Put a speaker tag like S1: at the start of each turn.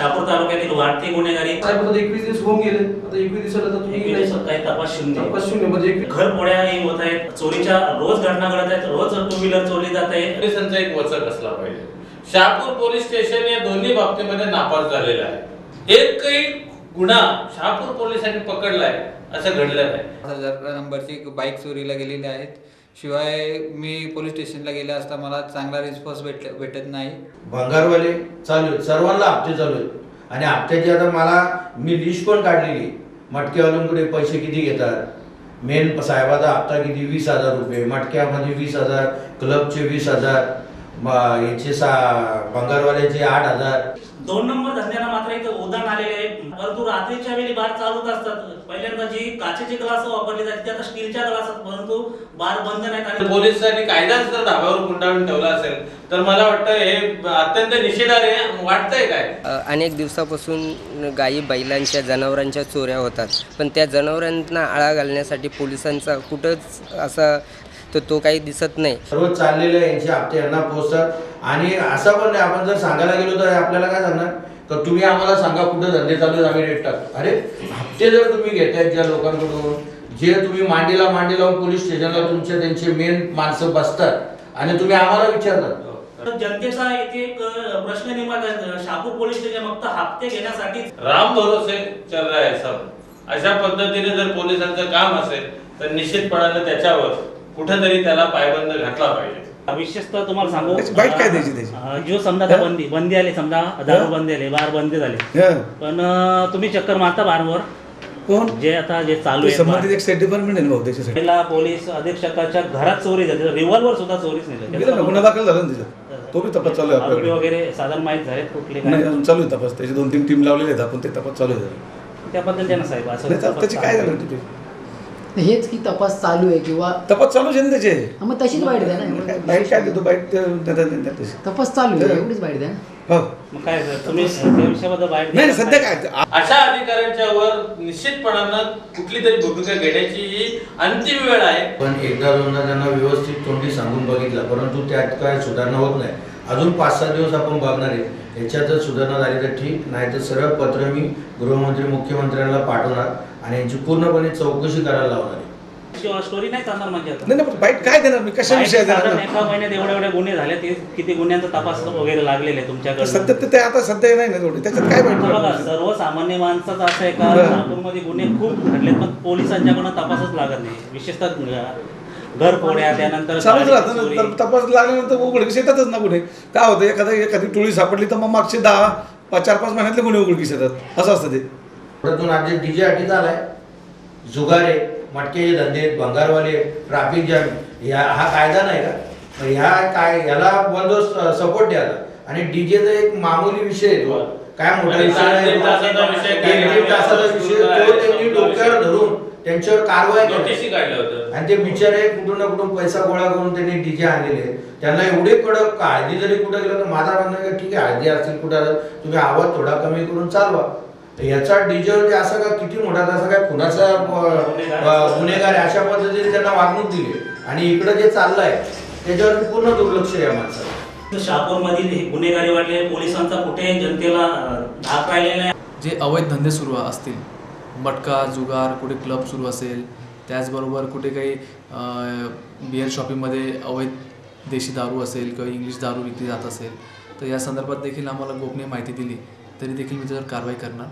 S1: शहापूर तालुक्यातील वाढती गुन्हेगारी
S2: साहेब आता एकवीस दिवस होऊन गेले. आता एकवीस दिवसाला तर तुम्ही
S1: काही तपास शून्य
S2: तपास शून्य म्हणजे एक-
S1: घर पोळ्याही होत आहेत चोरीच्या रोज घटना घडत आहेत. रोज टू व्हीलर चोरली जात आहे.
S3: पोलिसांचा एक वचक असला पाहिजे. शहापूर पोलीस स्टेशन या दोन्ही बाबतीमध्ये नापास झालेलं आहे. एकही गुन्हा शहापूर पोलिसांनी पकडलाय असं घडलं नाही.
S4: हजार नंबरची एक बाईक चोरीला गेलेली आहेत. शिवाय मी पोलीस स्टेशनला गेले असता मला चांगला रिस्पॉन्स भेट भेटत नाही.
S5: भंगारवाले चालू आहेत. सर्वांना हप्ते चालू आहेत. आणि हप्त्याची आता मला मी लिस्ट पण काढलेली. मटक्यावाल्यांकडे पैसे किती घेतात? मेन साहेबाचा हप्ता किती? वीस हजार रुपये. मटक्यामध्ये वीस हजार क्लबचे वीस हजार. याचे सा भंगारवाल्याचे आठ हजार.
S1: दोन नंबर धंद्याला मात्र उदाहरण आलेले आहे परंतु रात्रीच्या वेळी बार चालूच असतात. पहिल्यांदा जी काचेची ग्लास वापरली जाते ती आता स्टीलच्या ग्लासात परंतु बार बंद आणि
S3: पोलिसांनी कायदाच जर धाब्यावर गुंडाळून ठेवला असेल तर मला वाटतं हे अत्यंत निषेधार्ह वाटतंय काय?
S6: अनेक दिवसापासून गायी बैलांच्या जनावरांच्या चोऱ्या होतात. पण त्या जनावरांना आळा घालण्यासाठी पोलिसांचा कुठंच असा तर तो काही दिसत नाही.
S5: सर्व चाललेले यांचे हप्ते यांना पोहोचतात. आणि असं पण नाही आपण जर सांगायला गेलो तर आपल्याला काय सांगणार? तर तुम्ही आम्हाला सांगा कुठं धंदे चालू आहेत आम्ही रेट टाकतो. अरे हप्ते जर तुम्ही घेतायत ज्या लोकांकडून जे तुम्ही मांडीला मांडी लावून पोलीस स्टेशनला तुमचे त्यांचे मेन माणसं बसतात आणि तुम्ही आम्हाला विचारतात.
S1: तर जनतेचा इथे एक प्रश्न निर्माण आहे शहापूर पोलीस स्टेशन फक्त हप्ते घेण्यासाठी
S3: राम भरोसे चल रहा है सब. अशा पद्धतीने जर पोलिसांचं काम असेल तर निश्चितपणाने त्याच्यावर कुठेतरी त्याला पायबंद घातला पाहिजे.
S1: विशेषतः तुम्हाला सांगू?
S7: बाईट काय द्यायची त्याची?
S1: जो समजा आता बंदी बंदी आली समजा दारू बंदी आली बार बंदी झाले.
S7: हं.
S1: पण तुम्ही चक्कर मारता बारवर?
S7: कोण?
S1: जे आता जे चालू आहे
S7: संबंधित
S1: बार.
S7: एक स्टेट डिपार्टमेंट आहे ना भाऊ त्याच्यासाठी.
S1: पहिला पोलीस अधीक्षकाच्या घरात चोरी झाली. रिव्हॉल्वर सुद्धा चोरीच नाही
S7: गुन्हा दाखल झाला ना त्याच्यात तो बी तपास चालू आहे
S1: आरोपी
S7: आपल्याकडे
S1: वगैरे साधारण माहीत झाले कुठले
S7: नाही अजून चालू आहे तपास. त्याचे दोन तीन टीम लावलेले आहेत. आपण ते तपास चालू आहे.
S1: त्या पद्धतीने साहेब असं
S7: नाही त्याची काय झालं तिथे
S8: हेच की तपास चालू आहे किंवा
S7: तपास त्याचे
S8: हा, मग तशीच बाईट द्या ना
S7: बाईट काय देतो बाईट.
S8: तपास चालू आहे एवढीच बाईट द्या
S7: हो.
S1: मग काय सर तुम्ही त्या विषयाबद्दल बाहेर
S7: नाही नाही, सध्या काय
S3: अशा अधिकाऱ्यांच्या वर निश्चितपणानं कुठली तरी भूमिका घेण्याची ही अंतिम वेळ आहे.
S5: पण एकदा दोनदा त्यांना व्यवस्थित तोंडी सांगून बघितलं परंतु त्यात काय सुधारणा होत नाही. अजून पाच सहा दिवस आपण बघणार आहे. याच्यात जर सुधारणा झाली तर ठीक नाही तर सरळ पत्र मी गृहमंत्री मुख्यमंत्र्यांना पाठवणार. आणि यांची पूर्णपणे चौकशी करायला लावणार आहे.
S1: स्टोरी नाही चालणार म्हणजे आता?
S7: नाही बाईट काय देणार? मी कशा विषयात देणार
S1: साधारण
S7: ना?
S1: एका महिन्यात एवढे एवढे गुन्हे झाले ते किती गुन्ह्यांचा तपास वगैरे लागलेले तुमच्याकडे
S7: सध्या ते- ते आता सध्या नाही ना थोडी त्याच्यात काय बाईट
S1: बघा
S7: देणार?
S1: सर्वसामान्य माणसाचं असं आहे का
S7: बरं.
S1: नागपूरमध्ये गुन्हे खूप घडलेत पण पोलिसांच्याकडून तपासच लागत नाही. विशेषतः घर फोड्या त्यानंतर
S7: चालूच
S1: गाडीची
S7: राहतं
S1: चोरी.
S7: ना तर तपास लागल्यानंतर उघडकीस येतातच ना गुन्हे. काय होतं एखादा एखादी टोळी सापडली तर मग मागचे दहा पाच चार पाच महिन्यातले गुन्हे उघडकीस येतात. असं असतं ते.
S5: परंतु आज डीजे अटीत आलाय. जुगारे मटकेचे धंदे भंगारवाले ट्रॅफिक जॅम या हा कायदा नाही का? ह्या काय याला बंदोबस्त सपोर्ट द्यायला आणि डीजेचा एक मामूली विषय आहे तो. काय मोठा
S3: आणि
S5: विषय
S3: तासाचा
S5: तो. त्यांनी डोक्यावर धरून त्यांच्यावर कारवाई केली. आणि ते बिचारे कुठून ना कुठून पैसा गोळा करून त्यांनी डीजे आणलेले त्यांना एवढे कडक हळदी जरी कुठं गेलं तर माझा म्हणणं ठीक आहे हळदी असतील कुठं तुम्ही आवाज थोडा कमी करून चालवा. याचा डीजेवरती असं का किती मोठा असं काय कुणाचा गुन्हेगार आहे अशा पद्धतीने त्यांना वागणूक दिली. आणि इकडं जे चाललंय त्याच्यावर पूर्ण दुर्लक्ष आहे या माणसाला
S1: शहापूरमधील हे गुन्हेगारी वाढले पोलिसांचा कुठे जनतेला धाक राहिलेला
S9: जे अवैध धंदे सुरू असतील मटका जुगार कुठे क्लब सुरू असेल त्याचबरोबर कुठे काही बिअर शॉपिंगमध्ये अवैध देशी दारू असेल किंवा इंग्लिश दारू विकली जात असेल तर या संदर्भात देखील आम्हाला गोपनीय माहिती दिली तरी देखील मी त्याच्यावर कारवाई करणार.